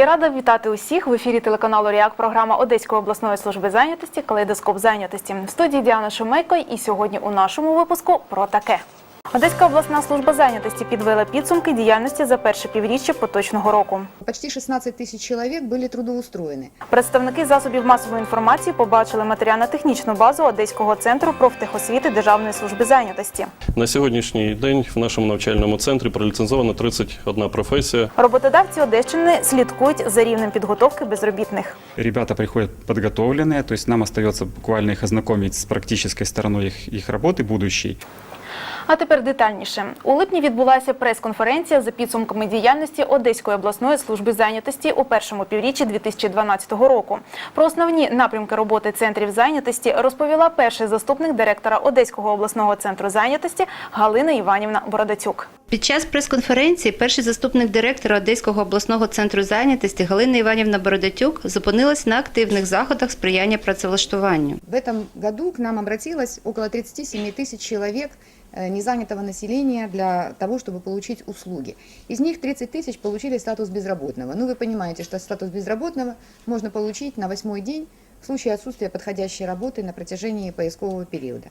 Я рада вітати усіх в ефірі телеканалу Ріак. Програма Одеської обласної служби зайнятості Калейдоскоп зайнятості. В студії Діана Шумейко. І сьогодні у нашому випуску про таке. Одеська обласна служба зайнятості підвела підсумки діяльності за перше півріччя поточного року. Почти 16 тысяч человек были трудоустроены. Представники засобів масової інформації побачили матеріально-технічну базу Одеського центру профтехосвіти Державної служби зайнятості. На сьогоднішній день в нашому навчальному центрі проліцензовано 31 професія. Роботодавці Одещини слідкують за рівнем підготовки безробітних. Ребята приходят подготовленные, то есть нам остается буквально их ознакомить с практической стороной их, их работы будущей. А тепер детальніше. У липні відбулася прес-конференція за підсумками діяльності Одеської обласної служби зайнятості у першому півріччі 2012 року. Про основні напрямки роботи центрів зайнятості розповіла перший заступник директора Одеського обласного центру зайнятості Галина Іванівна Бородацюк. Під час прес-конференції перший заступник директора Одеського обласного центру зайнятості Галина Іванівна Бородатюк зупинилась на активних заходах сприяння працевлаштуванню. В этом году к нам обратилось около 37 тысяч человек э, незанятого населения для того, чтобы получить услуги. Из них 30 тысяч получили статус безработного. Ну, вы понимаете, что статус безработного можно получить на восьмой день в случае отсутствия подходящей работы на протяжении поискового периода.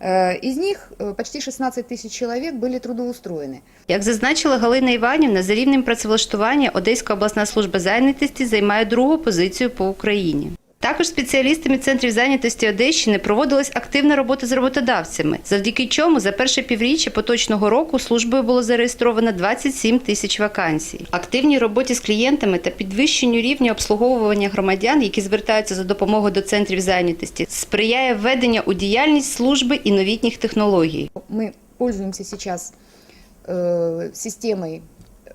Э, Из них э, почти 16 тысяч человек были трудоустроены. Як зазначила Галина Іванівна, за рівнем працевлаштування Одеська обласна служба зайнятості займає другу позицію по Україні. Також спеціалістами центрів зайнятості Одещини проводилась активна робота з роботодавцями, завдяки чому за перше півріччя поточного року службою було зареєстровано 27 тисяч вакансій. Активній роботі з клієнтами та підвищенню рівня обслуговування громадян, які звертаються за допомогою до центрів зайнятості, сприяє введення у діяльність служби і новітніх технологій. Мы пользуемся сейчас э, системой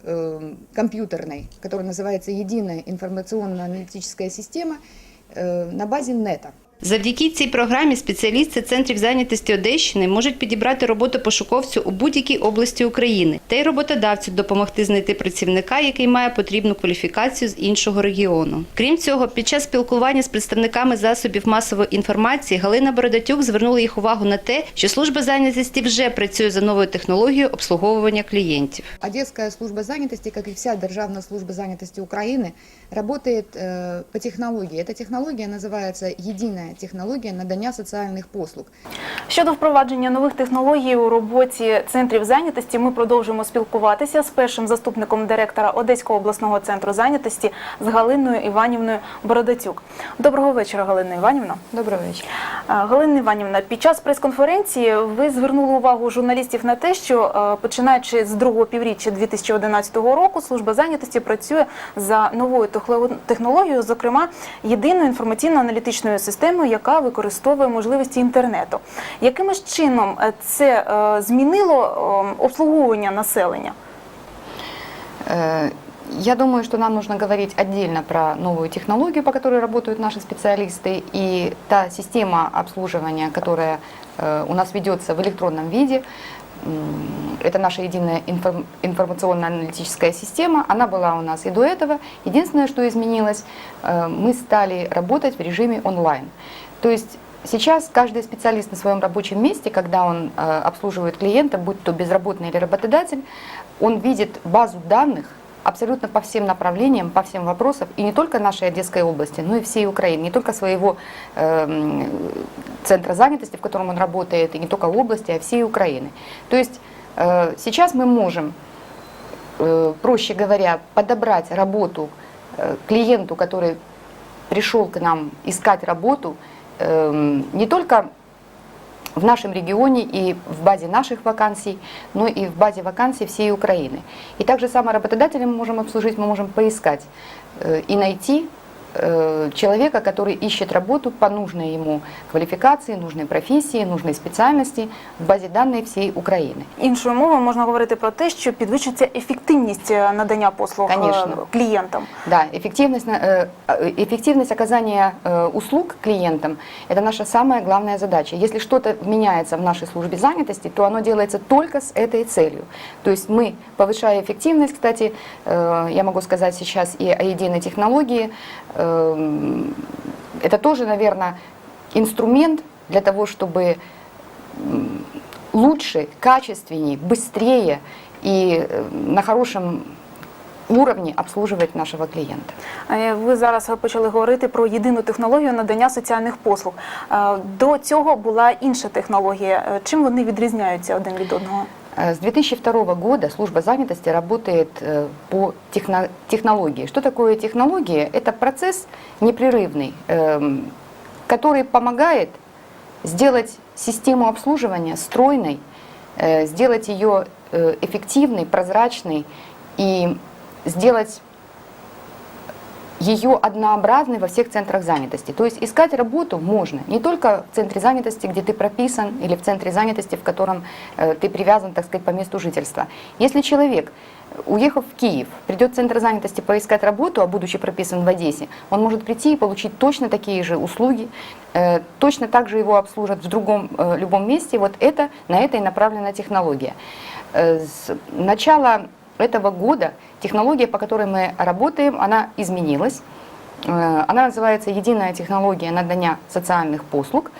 э, компьютерной, которая называется Единая информационно-аналитическая система э, на базе НЕТа. Завдяки цій програмі спеціалісти центрів зайнятості Одещини можуть підібрати роботу пошуковцю у будь-якій області України та й роботодавцю допомогти знайти працівника, який має потрібну кваліфікацію з іншого регіону. Крім цього, під час спілкування з представниками засобів масової інформації Галина Бородатюк звернула їх увагу на те, що служба зайнятості вже працює за новою технологією обслуговування клієнтів. Одесская служба занятости, как и вся Державная служба занятости Украины, работает э, по технологии. Эта технология называется единая технология надання социальных послуг. Щодо впровадження нових технологій у роботі центрів зайнятості, ми продовжуємо спілкуватися з першим заступником директора Одеського обласного центру зайнятості з Галиною Іванівною Бородацюк. Доброго вечора, Галина Іванівна. Доброго вечора. Галина Іванівна, під час прес-конференції ви звернули увагу журналістів на те, що починаючи з другого півріччя 2011 року, служба зайнятості працює за новою технологією, зокрема єдиною інформаційно-аналітичною системою, яка використовує можливості інтернету. Яким ж чином е, це е, змінило е, обслуговування населення? Э, Я думаю, что нам нужно говорить отдельно про новую технологию, по которой работают наши специалисты, и та система обслуживания, которая э, у нас ведется в электронном виде. м, Это наша единая информ- информационно-аналитическая система. Она была у нас и до этого. Единственное, что изменилось, э, мы стали работать в режиме онлайн. То есть Сейчас каждый специалист на своем рабочем месте, когда он э, обслуживает клиента, будь то безработный или работодатель, он видит базу данных абсолютно по всем направлениям, по всем вопросам, и не только нашей Одесской области, но и всей Украины, не только своего эм, центра занятости, в котором он работает, и не только области, а всей Украины. То есть э, сейчас мы можем, э, проще говоря, подобрать работу э, клиенту, который пришел к нам искать работу, эм, не только в нашем регионе и в базе наших вакансий, но и в базе вакансий всей Украины. И также само работодателя мы можем обслужить, мы можем поискать э, и найти э, человека, который ищет работу по нужной ему квалификации, нужной профессии, нужной специальности в базе данной всей Украины. Іншою мовою можна говорити про те, що підвищиться ефективність е, надання послуг е, Конечно. клієнтам. Да, эффективность, на- э, э, эффективность оказания э, услуг клиентам – это наша самая главная задача. Если что-то меняется в нашей службе занятости, то оно делается только с этой целью. То есть мы, повышая эффективность, кстати, э, я могу сказать сейчас и о единой технологии, э, это тоже, наверное, инструмент для того, чтобы м, лучше, качественнее, быстрее и э, на хорошем уровне обслуживать нашего клиента. Е, Ви зараз почали говорити про єдину технологію надання соціальних послуг. Е, До цього була інша технологія. Е, Чим вони відрізняються один від одного? Э, С 2002 года служба занятости работает э, по техно- технологии. Что такое технология? Это процесс непрерывный, эм, который помогает сделать систему обслуживания стройной, э, сделать ее эффективной, прозрачной и сделать ее однообразной во всех центрах занятости. То есть искать работу можно не только в центре занятости, где ты прописан, или в центре занятости, в котором э, ты привязан, так сказать, по месту жительства. Если человек, уехав в Киев, придет в центр занятости поискать работу, а будучи прописан в Одессе, он может прийти и получить точно такие же услуги, э, точно так же его обслужат в другом э, любом месте. Вот это, на это и направлена технология. Э, С начала этого года технология, по которой мы работаем, она изменилась. Э, Она называется «Единая технология надання социальных послуг».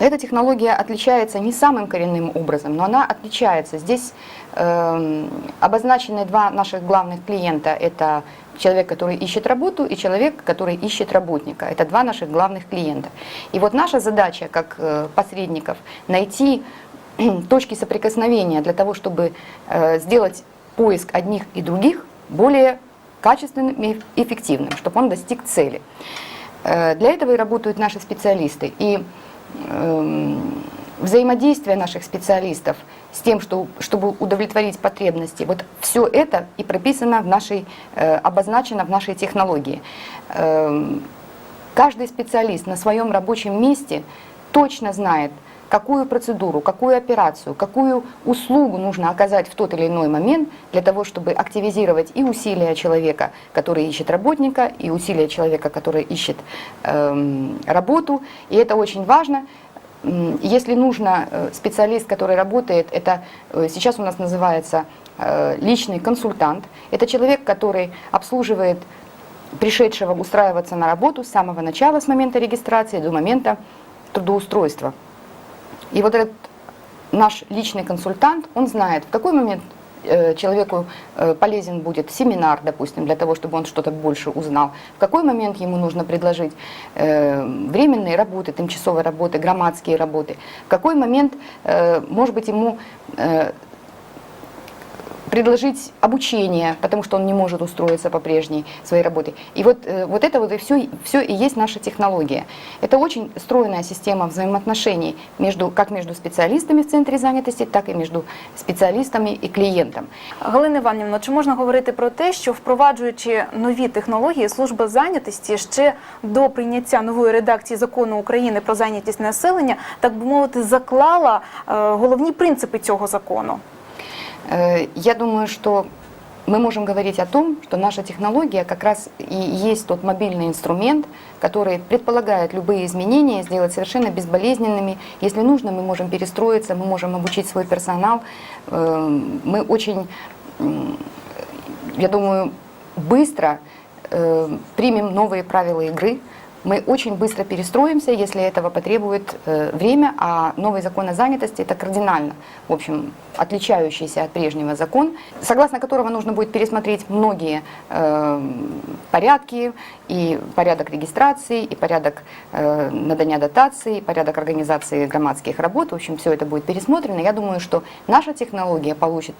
Эта технология отличается не самым коренным образом, но она отличается. Здесь эм, обозначены два наших главных клиента. Это человек, который ищет работу, и человек, который ищет работника. Это два наших главных клиента. И вот наша задача, как э, посредников, найти точки соприкосновения для того, чтобы э, сделать поиск одних и других более качественным и эффективным, чтобы он достиг цели. Э, Для этого и работают наши специалисты. И эм, взаимодействие наших специалистов с тем, что, чтобы удовлетворить потребности, вот все это и прописано в нашей, э, обозначено в нашей технологии. Эм, Каждый специалист на своем рабочем месте точно знает, какую процедуру, какую операцию, какую услугу нужно оказать в тот или иной момент для того, чтобы активизировать и усилия человека, который ищет работника, и усилия человека, который ищет эм, работу. И это очень важно. Если нужно, э, специалист, который работает, это э, сейчас у нас называется э, личный консультант. Это человек, который обслуживает пришедшего устраиваться на работу с самого начала, с момента регистрации до момента трудоустройства. И вот этот наш личный консультант, он знает, в какой момент э, человеку э, полезен будет семинар, допустим, для того, чтобы он что-то больше узнал, в какой момент ему нужно предложить э, временные работы, тимчасовые работы, громадские работы, в какой момент, э, может быть, ему э, предложить обучение, потому что он не может устроиться по прежней своей работе. И вот, э, вот это вот и все, все и есть наша технология. Это очень стройная система взаимоотношений между, как между специалистами в центре занятости, так и между специалистами и клиентом. Галина Іванівна, чи можна говорити про те, що впроваджуючи нові технології, служба зайнятості ще до прийняття нової редакції закону України про зайнятість населення, так би мовити, заклала е, головні принципи цього закону? Э, Я думаю, что мы можем говорить о том, что наша технология как раз и есть тот мобильный инструмент, который предполагает любые изменения сделать совершенно безболезненными. Если нужно, мы можем перестроиться, мы можем обучить свой персонал. Э, Мы очень, я думаю, быстро э, примем новые правила игры. Мы очень быстро перестроимся, если этого потребует э, время, а новый закон о занятости это кардинально, в общем, отличающийся от прежнего закон, согласно которого нужно будет пересмотреть многие э, порядки, и порядок регистрации, и порядок э, надания дотации, и порядок организации громадских работ. В общем, все это будет пересмотрено. Я думаю, что наша технология получит,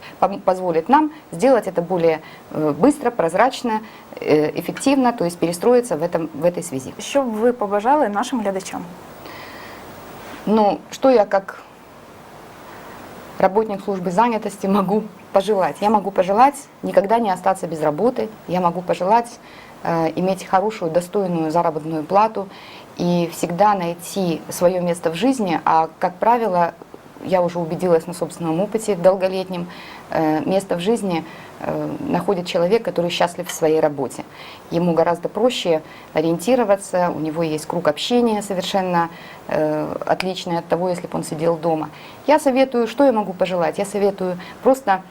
позволит нам сделать это более э, быстро, прозрачно, эффективно, то есть перестроиться в, этом, в этой связи. Що б ви побажали нашим глядачам? Ну, что я как работник службы занятости могу пожелать? Я могу пожелать никогда не остаться без работы, я могу пожелать э, иметь хорошую, достойную заработную плату и всегда найти свое место в жизни, а, как правило, я уже убедилась на собственном опыте долголетнем, э, место в жизни э, находит человек, который счастлив в своей работе. Ему гораздо проще ориентироваться, у него есть круг общения совершенно э, отличный от того, если бы он сидел дома. Я советую, что я могу пожелать? Я советую просто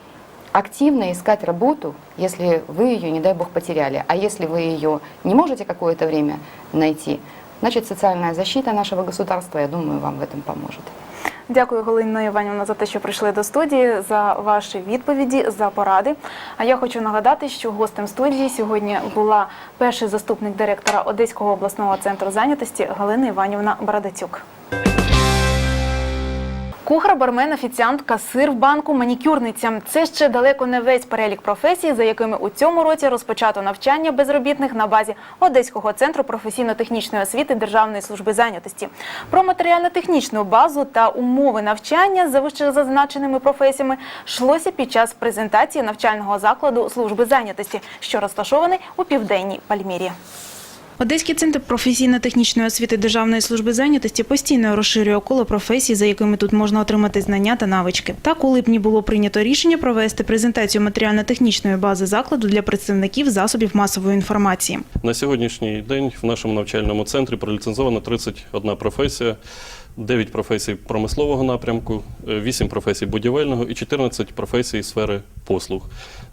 активно искать работу, если вы ее, не дай бог, потеряли. А если вы ее не можете какое-то время найти, значит, социальная защита нашего государства, я думаю, вам в этом поможет. Дякую, Галина Іванівна, за те, що прийшли до студії, за ваші відповіді, за поради. А я хочу нагадати, що гостем студії сьогодні була перший заступник директора Одеського обласного центру зайнятості Галина Іванівна Брадацюк. Кухар, бармен, офіціант, касир в банку, манікюрниця – це ще далеко не весь перелік професій, за якими у цьому році розпочато навчання безробітних на базі Одеського центру професійно-технічної освіти Державної служби зайнятості. Про матеріально-технічну базу та умови навчання за вищезазначеними професіями йшлося під час презентації навчального закладу служби зайнятості, що розташований у південній Пальмірі. Одеський центр професійно-технічної освіти Державної служби зайнятості постійно розширює коло професій, за якими тут можна отримати знання та навички. Так, у липні було прийнято рішення провести презентацію матеріально-технічної бази закладу для представників засобів масової інформації. На сьогоднішній день в нашому навчальному центрі проліцензовано 31 професія, 9 професій промислового напрямку, 8 професій будівельного і 14 професій сфери послуг.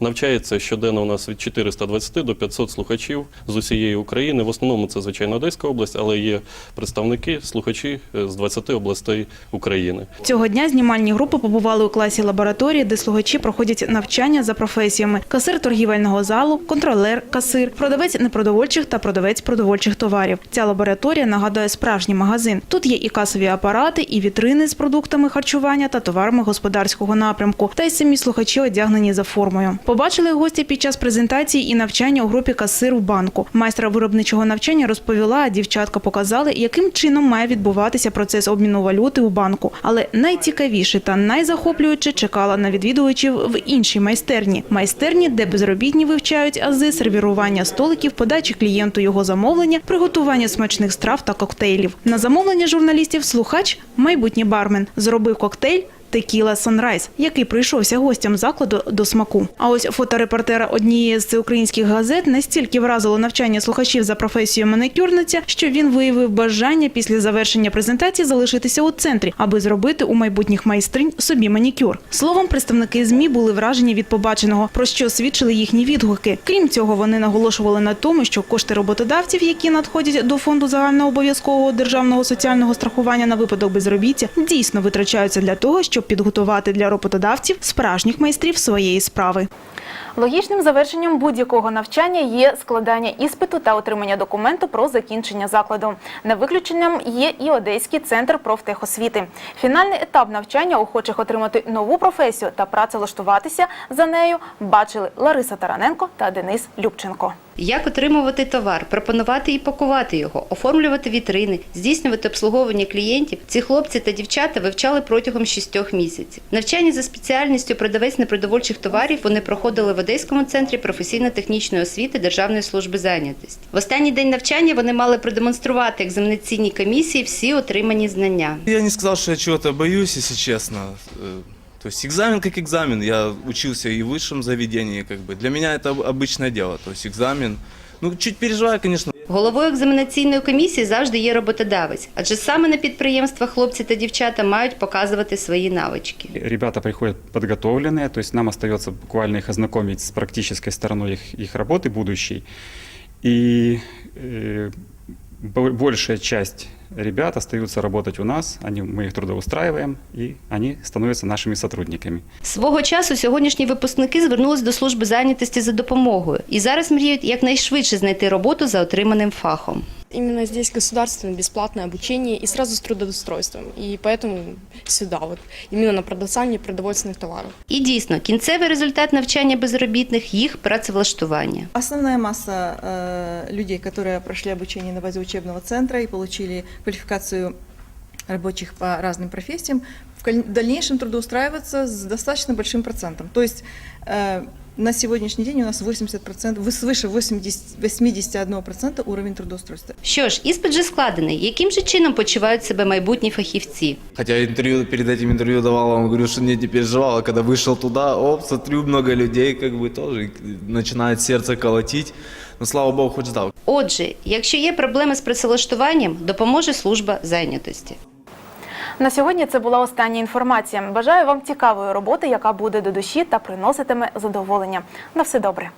Навчається щоденно у нас від 420 до 500 слухачів з усієї України. В основному це, звичайно, Одеська область, але є представники, слухачі е, з 20 областей України. Цього дня знімальні групи побували у класі лабораторії, де слухачі проходять навчання за професіями: касир торгівельного залу, контролер, касир, продавець непродовольчих та продавець продовольчих товарів. Ця лабораторія нагадує справжній магазин. Тут є і касові апарати, і вітрини з продуктами харчування та товарами господарського напрямку. Та й самі слухачі одягнені за формою. Побачили гості під час презентації і навчання у групі касир в банку. Майстра виробничого навчання розповіла, а дівчатка показали, яким чином має відбуватися процес обміну валюти у банку. Але найцікавіше та найзахоплююче чекала на відвідувачів в іншій майстерні. Майстерні, де безробітні вивчають ази сервірування столиків, подачі клієнту його замовлення, приготування смачних страв та коктейлів. На замовлення журналістів слухач, майбутній бармен, зробив коктейль. Текіла Сонрайз, який прийшовся гостям закладу до смаку. А ось фоторепортера однієї з українських газет настільки вразило навчання слухачів за професією маникюрниця, що він виявив бажання після завершення презентації залишитися у центрі, аби зробити у майбутніх майстринь собі манікюр. Словом, представники змі були вражені від побаченого, про що свідчили їхні відгуки. Крім цього, вони наголошували на тому, що кошти роботодавців, які надходять до фонду загальнообов'язкового державного соціального страхування на випадок безробіття, дійсно витрачаються для того, щоб підготувати для роботодавців справжніх майстрів своєї справи. Логічним завершенням будь-якого навчання є складання іспиту та отримання документу про закінчення закладу. Не виключенням є і Одеський центр профтехосвіти. Фінальний етап навчання охочих отримати нову професію та працевлаштуватися за нею бачили Лариса Тараненко та Денис Любченко. Як отримувати товар, пропонувати і пакувати його, оформлювати вітрини, здійснювати обслуговування клієнтів. Ці хлопці та дівчата вивчали протягом шістьох місяців. Навчання за спеціальністю продавець непродовольчих товарів вони проходили в Одеському центрі професійно-технічної освіти Державної служби зайнятості. В останній день навчання вони мали продемонструвати екзаменаційній комісії всі отримані знання. Я не сказал, что я чего-то боюсь, если честно. Э, То есть экзамен как экзамен. Я учился и в высшем заведении, как бы. Для меня это обычное дело. То есть экзамен. Ну, чуть переживаю, конечно. Головою екзаменаційної комісії завжди є роботодавець, адже саме на підприємствах хлопці та дівчата мають показувати свої навички. Ребята приходят подготовленные, то есть нам остается буквально их ознакомить с практической стороной их, их работы будущей. И э, бо- большая часть ребят остаются работать у нас, они, мы их трудоустраиваем, и они становятся нашими сотрудниками. Свого часу сьогоднішні випускники звернулись до служби зайнятості за допомогою і зараз мріють якнайшвидше знайти роботу за отриманим фахом. Именно здесь государственное бесплатное обучение и сразу с трудоустройством. И поэтому сюда вот, именно на продавца непродовольственных товаров. І дійсно, кінцевий результат навчання безробітних їх працевлаштування. Основная масса э, людей, которые прошли обучение на базе учебного центра и получили квалификацию рабочих по разным профессиям, в коль- в дальнейшем трудоустраиваться с достаточно большим процентом. То есть э, на сегодняшний день у нас 80%, вы- свыше 80, 81% уровень трудоустройства. Що ж, іспит же складений. Яким же чином почувають себе майбутні фахівці? Хотя интервью перед этим интервью давал вам, говорю, что не переживал. А когда вышел туда, оп, смотрю, много людей, как бы тоже и начинает сердце колотить. Но слава богу, хоть сдал. Отже, якщо є проблеми з працевлаштуванням, допоможе служба зайнятості. На сьогодні це була остання інформація. Бажаю вам цікавої роботи, яка буде до душі та приноситиме задоволення. На все добре.